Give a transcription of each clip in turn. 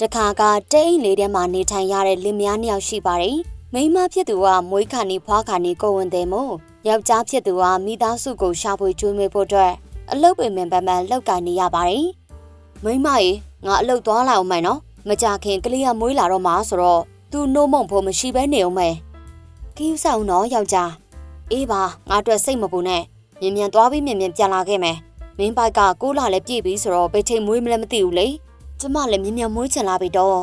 တခါကတိတ်အိမ်လေးထဲမှာနေထိုင်ရတဲ့လင်မယားနှစ်ယောက်ရှိပါတယ်မိန်းမဖြစ်သူကမွေးခါနေဖွားခါနေကိုယ်ဝင်တယ်မို့ယောက်ျားဖြစ်သူကမိသားစုကိုရှာဖွေကျွေးမွေးဖို့အတွက်အလုပ်ပင်ပင်ပန်းပန်းလောက်ကန်နေရပါတယ်မိန်းမရေငါအလုပ်သွားလာအောင်မယ်နော်မကြခင်ကလေးကမွေးလာတော့မှဆိုတော့သူနှုတ်မုံဖို့မရှိဘဲနေအောင်မယ်ခီးဆောင်တော့ယောက်ျားအေးပါငါအတွက်စိတ်မပူနဲ့မြင်မြန်သွားပြီးမြင်မြန်ပြန်လာခဲ့မယ်မင်းပိုက်ကကိုးလာလည်းပြည့်ပြီဆိုတော့ဘယ်ချိန်မွေးမလဲမသိဘူးလေ ကျမလည်းမြင်မြန်မွေးချင်လာပြီတော့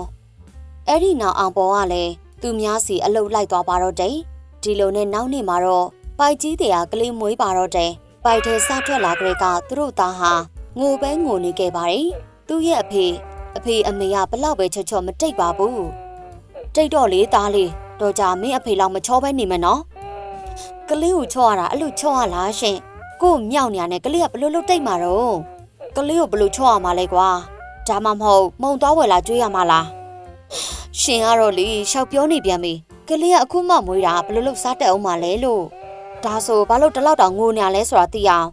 အဲ့ဒီနောက်အောင်ပေါ်ကလည်းသူများစီအလုတ်လိုက်သွားပါတော့တယ်ဒီလိုနဲ့နောက်နေ့မှာတော့ပိုက်ကြီးတရားကလေးမွေးပါတော့တယ်ပိုက်ထဲစထွက်လာကြတဲ့ကသူတို့သားဟာငိုပဲငိုနေခဲ့ပါတယ်သူ့ရဲ့အဖေအဖေအမေကဘလောက်ပဲချော့ချော့မတိတ်ပါဘူးတိတ်တော့လေသားလေးတော့ကြမင်းအဖေလောက်မချောပဲနေမယ်နော်ကလေးကိုချော့ရတာအဲ့လိုချော့ရလားရှင်ကို့မြောက်နေရနဲ့ကလေးကဘလို့လို့တိတ်မှာတော့ကလေးကိုဘလို့ချော့ရမှာလဲကွာ ဒါမှမဟုတ်မုံသွားဝယ်လာကျွေးရမှာလားရှင်ကတော့လေရှောက်ပြောနေပြန်ပြီကလေးကအခုမှမွေးတာဘလို့လို့စားတက်အောင်မှာလဲလို့ဒါဆိုဘာလို့တလောက်တောင်ငိုနေရလဲဆိုတာသိအောင်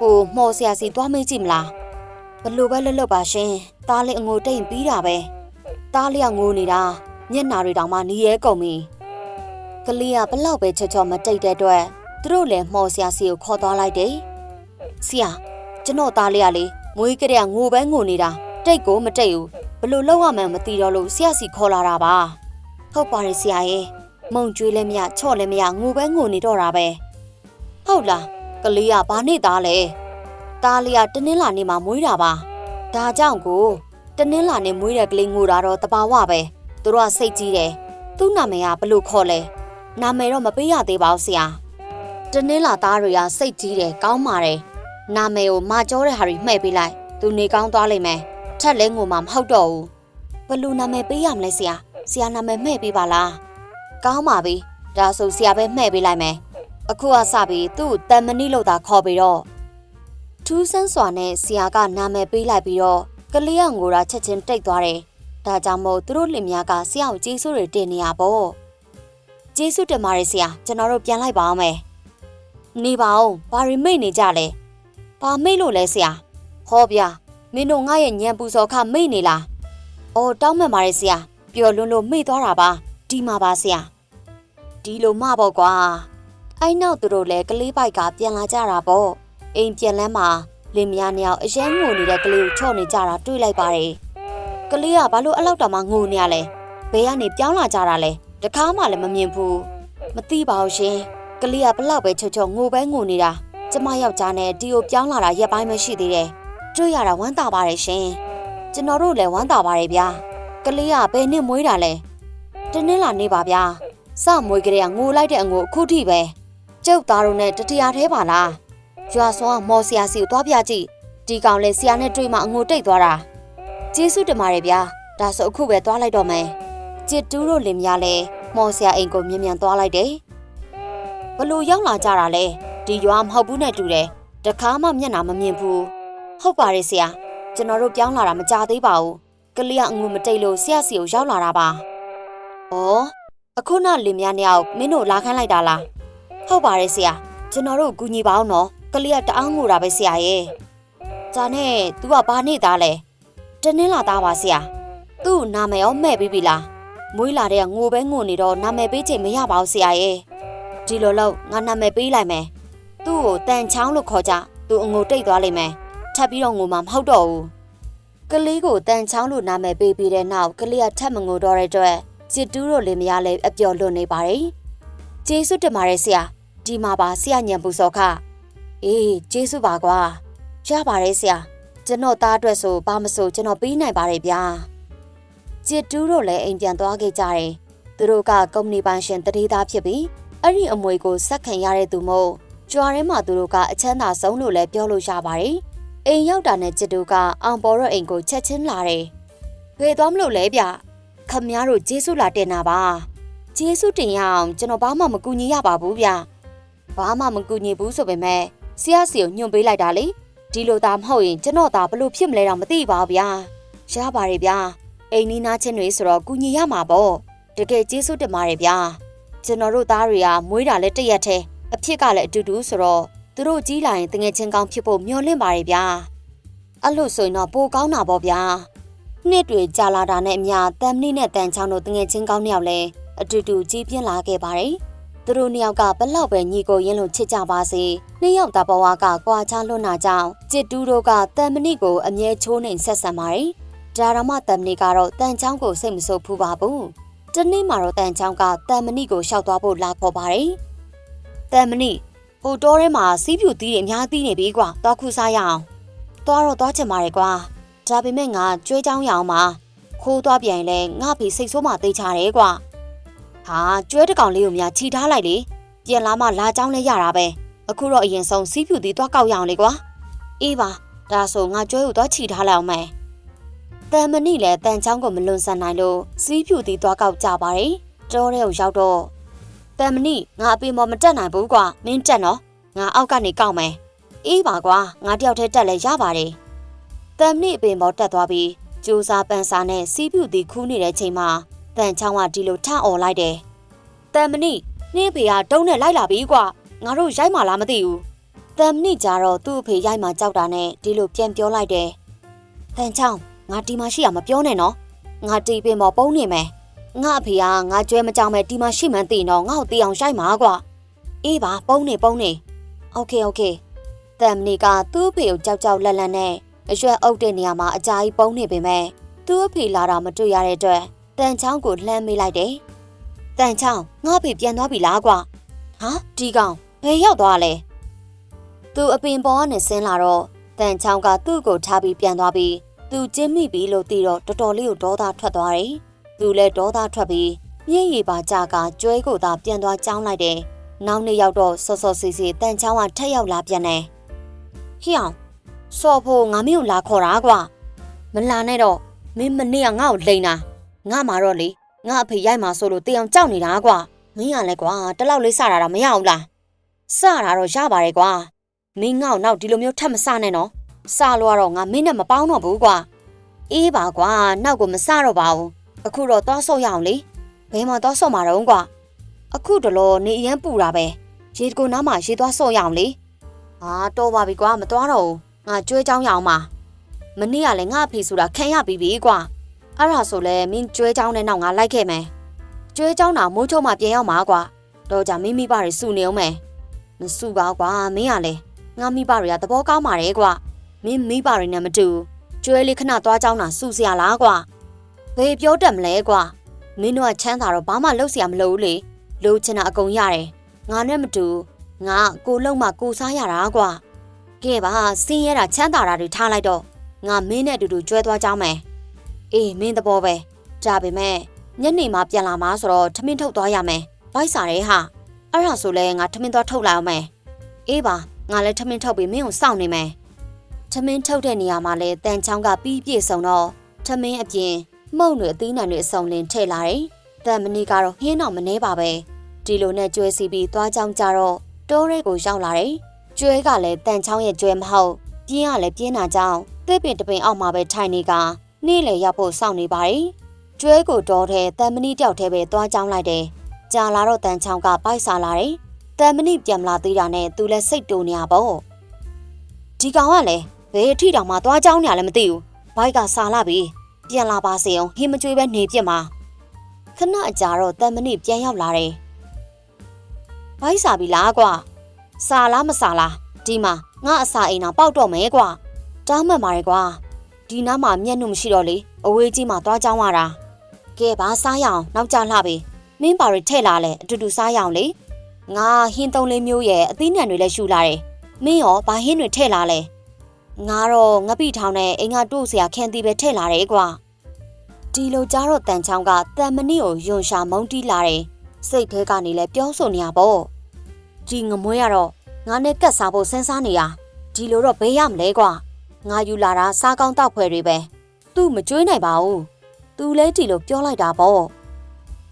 ဟိုမှော်ဆရာစီသွားမေးကြည့်မလားဘလို့ပဲလွတ်လွတ်ပါရှင်သားလေးအငိုတိတ်ပြီးတာပဲသားလေးကငိုနေတာမျက်နာတွေတောင်မှနီးရဲကုန်ပြီကလေးကဘလောက်ပဲချော့ချော့မတိတ်တဲ့အတွက်သူတို့လည်းမှော်ဆရာစီကိုခေါ်သွားလိုက်တယ်ဆရာကျွန်တော်သားလေးကလေမွေးကလေးကငိုပဲငိုနေတာ တိတ်ကိုမတိတ်ဘူးဘလို့လောက်ရမှန်းမသိတော့လို့ဆရာစီခေါ်လာတာပါဟုတ်ပါတယ်ဆရာရဲ့မုံကျွေးလည်းမရချော့လည်းမရငိုပဲငိုနေတော့တာပဲဟုတ်လားကလေးကဘာနေသားလဲသားလေးကတနင်္လာနေ့မှမွေးတာပါဒါကြောင့်ကိုတနင်္လာနေ့မွေးတဲ့ကလေးငိုတာတော့တဘာဝပဲသူတို့ကစိတ်ကြီးတယ်သူ့နာမည်ကဘလို့ခေါ်လဲနာမည်တော့မပေးရသေးပါဘူးဆရာတနင်္လာသားတွေကစိတ်ကြီးတယ်ကောင်းပါတယ်နာမည်ကိုမကြောတဲ့ဟာတွေမှဲ့ပေးလိုက်သူနေကောင်းသွားလိမ့်မယ် ထက်လဲငိုမှမဟုတ်တော့ဘူးဘလို့နာမည်ပေးရမလဲဆရာဆရာနာမည်မှဲ့ပေးပါလားကောင်းပါပြီဒါဆိုဆရာပဲမှဲ့ပေးလိုက်မယ်အခုကစပြီးသူ့တန်မဏိလို့သာခေါ်ပြီးတော့ထူးဆန်းစွာနဲ့ဆရာကနာမည်ပေးလိုက်ပြီးတော့ကလေးကငိုတာချက်ချင်းတိတ်သွားတယ်ဒါကြောင့်မို့သူတို့လင်မယားကဆရာကိုကျေးဇူးတွေတင်နေရပေါ့ကျေးဇူးတင်ပါတယ်ဆရာကျွန်တော်တို့ပြန်လိုက်ပါအောင်မယ်နေပါအောင်ဘာရီမိတ်နေကြလဲဘာမိတ်လို့လဲဆရာဟောဗျာ မင်းတို့ငါရဲ့ညံပူစော်ခမိတ်နေလားအော်တောင်းမှန်ပါတယ်ဆရာပျော်လွန်းလို့မိတ်သွားတာပါဒီမှာပါဆရာဒီလိုမှပေါ့ကွာအဲ့နောက်သူတို့လည်းကလေးပိုက်ကပြန်လာကြတာပေါ့အိမ်ပြန်လန်းမှာလင်မယားနှစ်ယောက်အရင်ငိုနေတဲ့ကလေးကိုချော့နေကြတာတွေ့လိုက်ပါတယ်ကလေးကဘာလို့အဲ့လောက်တောင်မှငိုနေရလဲဘယ်ကနေပြောင်းလာကြတာလဲတခါမှလည်းမမြင်ဘူးမသိပါဘူးရှင်ကလေးကဘလောက်ပဲချော့ချော့ငိုပဲငိုနေတာကျမယောက်ျားနဲ့ဒီကိုပြောင်းလာတာရက်ပိုင်းမရှိသေးတယ် တွေ့ရတာဝမ်းသာပါတယ်ရှင်ကျွန်တော်တို့လည်းဝမ်းသာပါတယ်ဗျာကလေးကဘယ်နှစ်မွေးတာလဲတနင်္လာနေ့ပါဗျာစမွေးကလေးကငိုလိုက်တဲ့အငိုအခုထိပဲကျုပ်သားတို့နဲ့တတရာသေးပါလားရွာစွမ်းကမော်ဆရာစီကိုသွားပြကြည့်ဒီကောင်လေဆရာနဲ့တွေ့မှအငိုတိတ်သွားတာကျေးဇူးတင်ပါတယ်ဗျာဒါဆိုအခုပဲသွားလိုက်တော့မယ်ကျစ်တူးတို့လင်မယားလဲမော်ဆရာအိမ်ကိုမြင်မြန်သွားလိုက်တယ်ဘလို့ရောက်လာကြတာလဲဒီရွာမဟုတ်ဘူးနဲ့တူတယ်တခါမှမျက်နှာမမြင်ဘူး ဟုတ်ပါတယ်ဆရာကျွန်တော်တို့ပြောင်းလာတာမကြသေးပါဘူးကလေးကအငူမတိတ်လို့ဆရာစီကိုရောက်လာတာပါဩအခုနောက်လင်မယားနှစ်ယောက်မင်းတို့လာခိုင်းလိုက်တာလားဟုတ်ပါတယ်ဆရာကျွန်တော်တို့ကူညီပါအောင်နော်ကလေးကတအားငိုတာပဲဆရာရဲ့ဂျာနဲ့ तू ကဘာနေသားလဲတနင်းလာသားပါဆရာသူ့နာမည်ရောမဲ့ပြီးပြီလားမွေးလာတဲ့ငိုပဲငိုနေတော့နာမည်ပေးချိန်မရပါဘူးဆရာရဲ့ဒီလိုလို့ငါနာမည်ပေးလိုက်မယ်သူ့ကိုတန်ချောင်းလို့ခေါ်ကြသူအငိုတိတ်သွားလိမ့်မယ် ထပ်ပြီးတော့ငိုမှမဟုတ်တော့ဘူး။ကလေးကိုတန်ချောင်းလို့နာမည်ပေးပြီးတဲ့နောက်ကလေးကထပ်မငိုတော့တဲ့အတွက်စစ်တူးတို့လည်းမရလဲအပျော်လွတ်နေပါတယ်။ကျေးဇူးတင်ပါတယ်ဆရာ။ဒီမှာပါဆရာညံပူစောခ။အေးကျေးဇူးပါကွာရပါတယ်ဆရာကျွန်တော်သားအတွက်ဆိုဘာမဆိုကျွန်တော်ပြီးနိုင်ပါတယ်ဗျာကျစ်တူးတို့လည်းအိမ်ပြန်သွားခဲ့ကြတယ်သူတို့ကကုမ္ပဏီပိုင်ရှင်တတိသားဖြစ်ပြီးအဲ့ဒီအမွေကိုစက်ခံရတဲ့သူမို့ကြွားထဲမှာသူတို့ကအချမ်းသာဆုံးလို့လည်းပြောလို့ရပါတယ် အိမ်ရောက်တာနဲ့ကျစ်တူကအောင်ပေါ်တော့အိမ်ကိုချက်ချင်းလာတယ်ဖေးသွားမလို့လဲဗျခမည်းတော်ဂျေဆုလာတင်တာပါဂျေဆုတင်ရအောင်ကျွန်တော်ဘာမှမကူညီရပါဘူးဗျဘာမှမကူညီဘူးဆိုပေမဲ့ဆရာစီကိုညွှန်ပေးလိုက်တာလေဒီလိုသာမဟုတ်ရင်ကျွန်တော်သာဘလို့ဖြစ်မလဲတော့မသိပါဘူးဗျာရပါတယ်ဗျာအိမ်နီးနားချင်းတွေဆိုတော့ကူညီရမှာပေါ့တကယ်ကျေးဇူးတင်ပါတယ်ဗျာကျွန်တော်တို့သားတွေကမွေးတာလဲတရက်သေးအဖြစ်ကလည်းအတူတူဆိုတော့ သူတို့ကြီးလာရင်တငယ်ချင်းကောင်းဖြစ်ဖို့မျှော်လင့်ပါတယ်ဗျာအဲ့လို့ဆိုရင်တော့ပိုကောင်းတာပေါ့ဗျာနှစ်တွေကြာလာတာနဲ့အမျှတမ်မဏိနဲ့တန်ချောင်းတို့တငယ်ချင်းကောင်းနှစ်ယောက်လည်းအတူတူကြီးပြင်းလာခဲ့ပါတယ်။သူတို့နှစ်ယောက်ကဘလောက်ပဲညီကိုရင်းလို့ချစ်ကြပါစေ။နှစ်ယောက်သားဘဝကကွာခြားလွန်းတာကြောင့်จิตတူးတို့ကတမ်မဏိကိုအမြဲချိုးနှိမ်ဆက်ဆံပါတယ်။ဒါရမတမ်မဏိကတော့တန်ချောင်းကိုစိတ်မဆိုးဖူးပါဘူး။တနေ့မှာတော့တန်ချောင်းကတမ်မဏိကိုရှောက်သွားဖို့လာခေါ်ပါတယ်။တမ်မဏိ ဟိုတောထဲမှာစီးပြူသီးတွေအများကြီးနေပြီကွာ။သွားခုစားရအောင်။သွားတော့သွားချင်ပါတယ်ကွာ။ဒါပေမဲ့ငါကြွေးချောင်းရအောင်ပါ။ခိုးသွားပြန်ရင်လဲငါဖေစိတ်ဆိုးမှသိချတယ်ကွာ။ဟာကျွဲတစ်ကောင်လေးကိုများခြိထားလိုက်လေ။ပြန်လာမှလာချောင်းလဲရတာပဲ။အခုတော့အရင်ဆုံးစီးပြူသီးသွားကောက်ရအောင်လေကွာ။အေးပါဒါဆိုငါကျွဲကိုသွားခြိထားလိုက်အောင်မယ်။တန်မဏိလည်းတန်ချောင်းကိုမလွန်ဆန်နိုင်လို့စီးပြူသီးသွားကောက်ကြပါတယ်။တောထဲကိုရောက်တော့ တန်မဏိငါအပင်ပေါ်မတက်နိုင်ဘူးကွာ။မင်းတက်နော်။ငါအောက်ကနေကောက်မယ်။အေးပါကွာငါတယောက်တည်းတက်လဲရပါတယ်။တန်မဏိအပင်ပေါ်တက်သွားပြီးကြိုးစားပန်းစားနဲ့စီးပြူသီးခူးနေတဲ့ချိန်မှာတန်ချောင်းကဒီလိုထအော်လိုက်တယ်။တန်မဏိနင်းဖေကတုံးနဲ့လိုက်လာပြီကွာ။ငါတို့ရိုက်မှလားမသိဘူး။တန်မဏိကြတော့သူ့အဖေရိုက်မှကြောက်တာနဲ့ဒီလိုပြန်ပြောလိုက်တယ်။တန်ချောင်းငါဒီမှာရှိရမပြောနဲ့နော်။ငါတီပင်ပေါ်ပုံနေမယ်။ ငါအဖေကငါကျွဲမကြောက်မဲ့ဒီမှာရှိမှန်းသိတော့ငါ့ကိုတီအောင်ရိုက်မှာကွာ။အေးပါပုံနေပုံနေ။ Okay okay တမ်မနီကသူ့အဖေကိုကြောက်ကြောက်လက်လက်နဲ့အရွက်အုပ်တဲ့နေရာမှာအကြာကြီးပုံနေပေမဲ့သူ့အဖေလာတာမတွေ့ရတဲ့အတွက်တန်ချောင်းကိုလှမ်းမေးလိုက်တယ်။တန်ချောင်းငါ့အဖေပြန်သွားပြီလားကွာ။ဟာဒီကောင်ဘယ်ရောက်သွားလဲ။သူအပင်ပေါ်ကနေဆင်းလာတော့တန်ချောင်းကသူ့ကိုထားပြီးပြန်သွားပြီးသူကျင်းမိပြီလို့သိတော့တော်တော်လေးကိုဒေါသထွက်သွားတယ်။ သူလည်းဒေါသထွက်ပြီးမျက်ရည်ပါကြကကျွဲကိုသာပြန်သွားကြောင်းလိုက်တယ်။နောက်နေ့ရောက်တော့စောစောစီစီတန်ချောင်းကထက်ရောက်လာပြန်တယ်။ဟိအောင်စော်ဖို့ငါမင်းကိုလာခေါ်တာကွာမလာနဲ့တော့မင်းမနေ့ကငါ့ကိုလိန်တာငါမှာတော့လေငါအဖေရိုက်မှာဆိုလို့တေအောင်ကြောက်နေတာကွာမင်းကလည်းကွာတလောက်လေးစတာတော့မရအောင်လားစတာတော့ရပါတယ်ကွာမင်းငါ့ကိုနောက်ဒီလိုမျိုးထပ်မစနဲ့နော်စလို့ကတော့ငါမင်းနဲ့မပေါင်းတော့ဘူးကွာအေးပါကွာနောက်ကိုမစတော့ပါဘူး အခုတော့သွားဆော့ရအောင်လေဘယ်မှာသွားဆော့မှာတော့ကွာအခုတလောနေအရန်ပူတာပဲရေတကိုနားမှာရေသွားဆော့ရအောင်လေဟာတော့ပါပြီကွာမသွားတော့ဘူးငါကြွေးချောင်းရအောင်ပါမနေ့ကလည်းငါအဖေဆိုတာခံရပြီးပြီကွာအဲ့ဒါဆိုလဲမင်းကြွေးချောင်းနဲ့နောက်ငါလိုက်ခဲ့မယ်ကြွေးချောင်းတာမိုးချုံမှပြန်ရောက်မှာကွာတော့ကြမင်းမိဘတွေစုနေအောင်မယ်မစုပါကွာမင်းကလည်းငါမိဘတွေကသဘောကောင်းပါတယ်ကွာမင်းမိဘတွေနဲ့မတူကြွေးလေးခဏသွားချောင်းတာစုစရာလားကွာ ဘယ်ပြောတတ်မလဲကွာမင်းတို့ကချမ်းသာတော့ဘာမှလုပ်စရာမလိုဘူးလေလိုချင်တာအကုန်ရတယ်ငါနဲ့မတူငါကိုလုံးမှကိုစားရတာကွာကဲပါစင်းရဲတာချမ်းသာတာတွေထားလိုက်တော့ငါမင်းနဲ့အတူတူကျွဲသွားကြောင်းမယ်အေးမင်းသဘောပဲဒါပေမဲ့ညနေမှပြန်လာမှာဆိုတော့ထမင်းထုတ်သွားရမယ်ဗိုက်စားရဲဟာအဲ့ဒါဆိုလဲငါထမင်းသွားထုတ်လိုက်အောင်မယ်အေးပါငါလည်းထမင်းထုတ်ပြီးမင်းကိုစောင့်နေမယ်ထမင်းထုတ်တဲ့နေရာမှာလဲတန်ချောင်းကပြီးပြည့်စုံတော့ထမင်းအပြင် မှုန့်တွေအသီးနှံတွေအစုံလင်ထည့်လာတယ်တန်မနီကတော့ဟင်းတော့မနှဲပါပဲဒီလိုနဲ့ကျွဲစီပြီးသွားကြောင်းကြတော့တိုးရဲကိုရောက်လာတယ်ကျွဲကလည်းတန်ချောင်းရဲ့ကျွဲမဟုတ်ပြင်းကလည်းပြင်းတာကြောင့်တစ်ပင်တစ်ပင်အောက်မှာပဲထိုင်နေကနေ့လေရောက်ဖို့စောင့်နေပါတယ်ကျွဲကိုတော်တဲ့တန်မဏိတယောက်တည်းပဲသွားကြောင်းလိုက်တယ်ကြာလာတော့တန်ချောင်းကပိုက်စားလာတယ်တန်မဏိပြန်မလာသေးတာနဲ့သူလည်းစိတ်တူနေရပေါ့ဒီကောင်ကလည်းဘယ်အထိတောင်မှသွားကြောင်းနေရလဲမသိဘူးဘိုက်ကစားလာပြီ ပြန်လာပါစေအောင်ဟင်းမကြွေးပဲနေပြစ်မှာခဏအကြာတော့တန်မဏိပြန်ရောက်လာတယ်ဘိုက်စားပြီလားကွာစာလားမစာလားဒီမှာငါအစာအိမ်တော့ပေါက်တော့မယ်ကွာတောင်းမှန်ပါရဲ့ကွာဒီနားမှာမျက်နှာမရှိတော့လေအဝေးကြီးမှာသွားကြောင်းရတာကဲပါစားရအောင်နောက်ကျလှပြီမင်းပါရီထဲ့လာလဲအတူတူစားရအောင်လေငါဟင်းသုံးလေးမျိုးရဲ့အသီးနှံတွေလည်းရှူလာတယ်မင်းရောဘာဟင်းတွေထဲ့လာလဲငါတော့ငပိထောင်နဲ့အင်္ဂါတို့ဆရာခန်းတီးပဲထဲ့လာတယ်ကွာ ဒီလိုကြားတော့တန်ချောင်းကတန်မနစ်ကိုယွန်ရှာမုန်းတီးလာတယ်စိတ်ထဲကနေလဲပြောဆိုနေရပေါ့ဒီငမွေးရတော့ငါနဲ့ကတ်စားဖို့စဉ်းစားနေရဒီလိုတော့ဘေးရမလဲကွာငါယူလာတာစားကောင်းတောက်ဖွယ်တွေပဲသူ့မကြွေးနိုင်ပါဘူးသူလဲဒီလိုပြောလိုက်တာပေါ့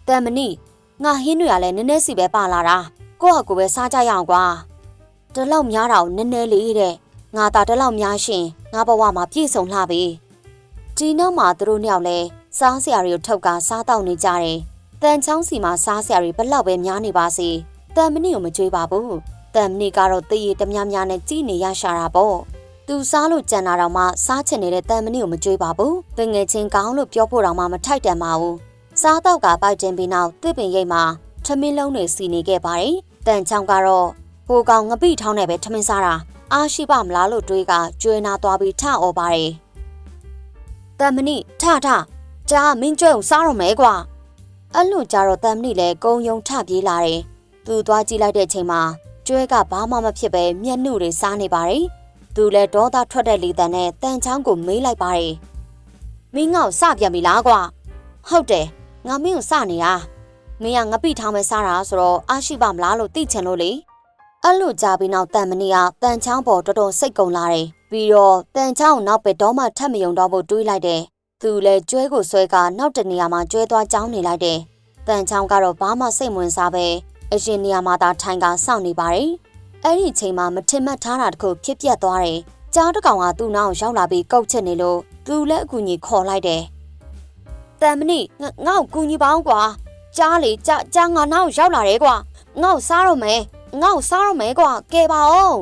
တန်မဏိငါဟင်းတွေကလည်းနည်းနည်းစီပဲပါလာတာကိုယ့်ဟာကိုယ်ပဲစားကြရအောင်ကွာတလောက်များတာကိုနည်းနည်းလေးတဲ့ငါသာတလောက်များရှင်ငါဘဝမှာပြည့်စုံလှပြီဒီနောက်မှာသူတို့နှစ်ယောက်လဲ စားစရာတွေကိုထုတ်ကစားတောက်နေကြတယ်တန်ချောင်းစီမှာစားစရာတွေဘလောက်ပဲများနေပါစေတန်မဏိကိုမကြွေးပါဘူးတန်မဏိကတော့တည်ရတများများနဲ့ကြည်နေရရှာတာပေါ့သူသူစားလို့ကြံတာတော့မှစားချင်နေတဲ့တန်မဏိကိုမကြွေးပါဘူးတငယ်ချင်းကောင်းလို့ပြောဖို့တော့မှမထိုက်တန်ပါဘူးစားတော့ကပိုက်တင်ပြီးနောက်တစ်ပင်ရိပ်မှာထမင်းလုံးတွေစီနေခဲ့ပါတယ်တန်ချောင်းကတော့ဟိုကောင်ငပိထောင်းနဲ့ပဲထမင်းစားတာအားရှိပါမလားလို့တွေးကကျွေးနာသွားပြီးထအော်ပါတယ်တန်မဏိထထ ကြားမင်းကျွဲကိုစားတော့မဲကွာအဲ့လိုကြတော့တန်မဏိလည်းကုံယုံထပြေးလာတယ်သူသွားကြည့်လိုက်တဲ့အချိန်မှာကျွဲကဘာမှမဖြစ်ပဲမျက်နှုတွေစားနေပါတယ်သူလည်းဒေါသထွက်တဲ့လေတံနဲ့တန်ချောင်းကိုမေးလိုက်ပါတယ်မင်းငေါ့စပြန်ပြီလားကွာဟုတ်တယ်ငါမင်းကိုစနေတာမင်းကငပိထောင်းပဲစားတာဆိုတော့အားရှိပါမလားလို့သိချင်လို့လေအဲ့လိုကြာပြီးနောက်တန်မဏိကတန်ချောင်းပေါ်တော်တော်စိတ်ကုန်လာတယ်ပြီးတော့တန်ချောင်းနောက်ပဲတော့မှထပ်မယုံတော့ဖို့တွေးလိုက်တယ် သူလည်းကျွဲကိုဆွဲကနောက်တနေရာမှာကျွဲသွားကြောင်းနေလိုက်တယ်တန်ချောင်းကတော့ဘာမှစိတ်ဝင်စားပဲအရင်နေရာမှာသာထိုင်ကစောင့်နေပါတယ်အဲ့ဒီအချိန်မှာမထင်မှတ်ထားတာတခုဖြစ်ပျက်သွားတယ်ကြားတစ်ကောင်ကသူ့နောက်ရောက်လာပြီးကုတ်ချစ်နေလို့သူလည်းအကူကြီးခေါ်လိုက်တယ်တန်မဏိငါငေါ့ကူညီပါအောင်ကွာကြားလေကြားကြားငါနောက်ရောက်လာတယ်ကွာငေါ့စားတော့မယ်ငေါ့စားတော့မယ်ကွာကဲပါအောင်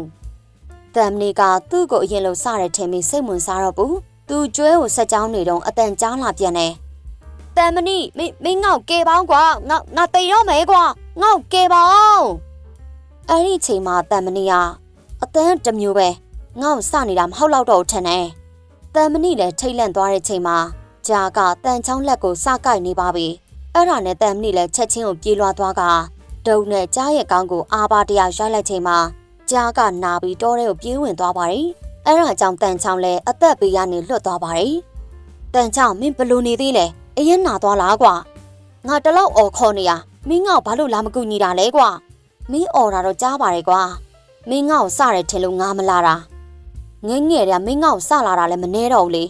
တန်မဏိကသူ့ကိုအရင်လိုစတဲ့ထင်ပြီးစိတ်ဝင်စားတော့ဘူး သူကျွဲကိုဆက်ကြောင်းနေတော့အတန်ကြားလာပြန်တယ်တန်မဏိမင်းမင်းငေါ့ကဲပါအောင်ကွာငါငါတိတ်ရောမယ်ကွာငေါ့ကဲပါအောင်အဲ့ဒီအချိန်မှာတန်မဏိကအတန်တစ်မျိုးပဲငေါ့စနေတာမဟုတ်တော့တော့ထင်တယ်တန်မဏိလည်းထိတ်လန့်သွားတဲ့ချိန်မှာဂျာကတန်ချောင်းလက်ကိုစကိုက်နေပါပြီအဲ့ဒါနဲ့တန်မဏိလည်းချက်ချင်းကိုပြေးလွှားသွားကဒုံနဲ့ကြားရဲ့ကောင်းကိုအာပါတရရိုက်လိုက်ချိန်မှာဂျာကနာပြီးတောထဲကိုပြေးဝင်သွားပါတယ် အဲ့ဒါကြောင့်တန်ချောင်းလည်းအသက်ပေးရနေလွတ်သွားပါတယ်တန်ချောင်းမင်းဘလို့နေသေးလဲအရင်နာသွားလားကွာငါတလောက်អော်ခေါ်နေရမင်းငါ့ကိုဘာလို့လာမကူညီတာလဲကွာမင်းអော်တာတော့ကြားပါတယ်ကွာမင်းငါ့ကိုစတယ်ထင်လို့ငါမလာတာငယ်ငယ်တည်းကမင်းငါ့ကိုစလာတာလည်းမနှဲတော့ဘူးလေ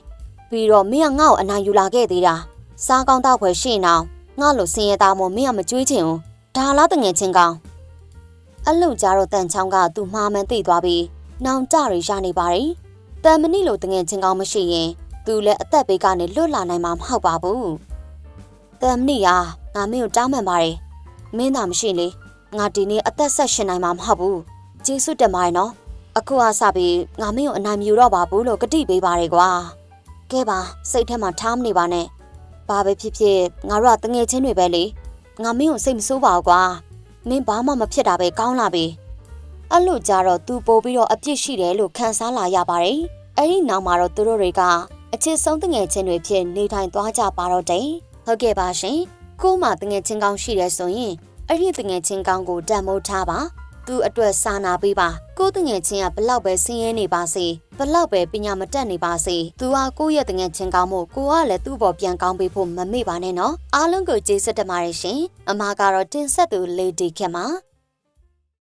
ပြီးတော့မင်းကငါ့ကိုအနိုင်ယူလာခဲ့သေးတာစားကောင်းတော့ဖွယ်ရှင်းအောင်ငါ့လိုစင်ရသားမို့မင်းကမကြွေးချင်ဘူးဒါလားတငယ်ချင်းကောင်အလုံကြတော့တန်ချောင်းကသူမှားမှန်သိသွားပြီး နောင်ကြရရနေပါတယ်တန်မဏိလိုတငယ်ချင်းကောင်မရှိရင်သူလည်းအသက်ဘေးကနေလွတ်လာနိုင်မှာမဟုတ်ပါဘူးတန်မဏိကငါမင်းကိုတောင်းပန်ပါတယ်မင်းသာမရှိလေငါဒီနေ့အသက်ဆက်ရှင်နိုင်မှာမဟုတ်ဘူးကျေးဇူးတင်ပါတယ်နော်အခုအစပြီးငါမင်းကိုအနိုင်မယူတော့ပါဘူးလို့ကတိပေးပါတယ်ကွာကဲပါစိတ်ထဲမှာထားမနေပါနဲ့ဘာပဲဖြစ်ဖြစ်ငါတို့ကတငယ်ချင်းတွေပဲလေငါမင်းကိုစိတ်မဆိုးပါဘူးကွာမင်းဘာမှမဖြစ်တာပဲကောင်းလာပြီ အဲ့လိုကြတော့သူပို့ပြီးတော့အပြစ်ရှိတယ်လို့ခံစားလာရပါတယ်အဲ့ဒီနောက်မှာတော့သူတို့တွေကအချစ်ဆုံးတငယ်ချင်းတွေဖြစ်နေထိုင်သွားကြပါတော့တယ်ဟုတ်ကဲ့ပါရှင်ကို့မှာတငယ်ချင်းကောင်းရှိတယ်ဆိုရင်အဲ့ဒီတငယ်ချင်းကောင်းကိုတန်မိုးထားပါသူအတွက်စာနာပေးပါကိုတငယ်ချင်းကဘလောက်ပဲဆင်းရဲနေပါစေဘလောက်ပဲပညာမတတ်နေပါစေသူဟာကိုယ့်ရဲ့တငယ်ချင်းကောင်းမို့ကိုကလည်းသူ့ဘော်ပြန်ကောင်းပေးဖို့မမေ့ပါနဲ့နော်အားလုံးကိုကျေးဇူးတင်ပါတယ်ရှင်အမကတော့တင်ဆက်သူ Lady ခင်ပါ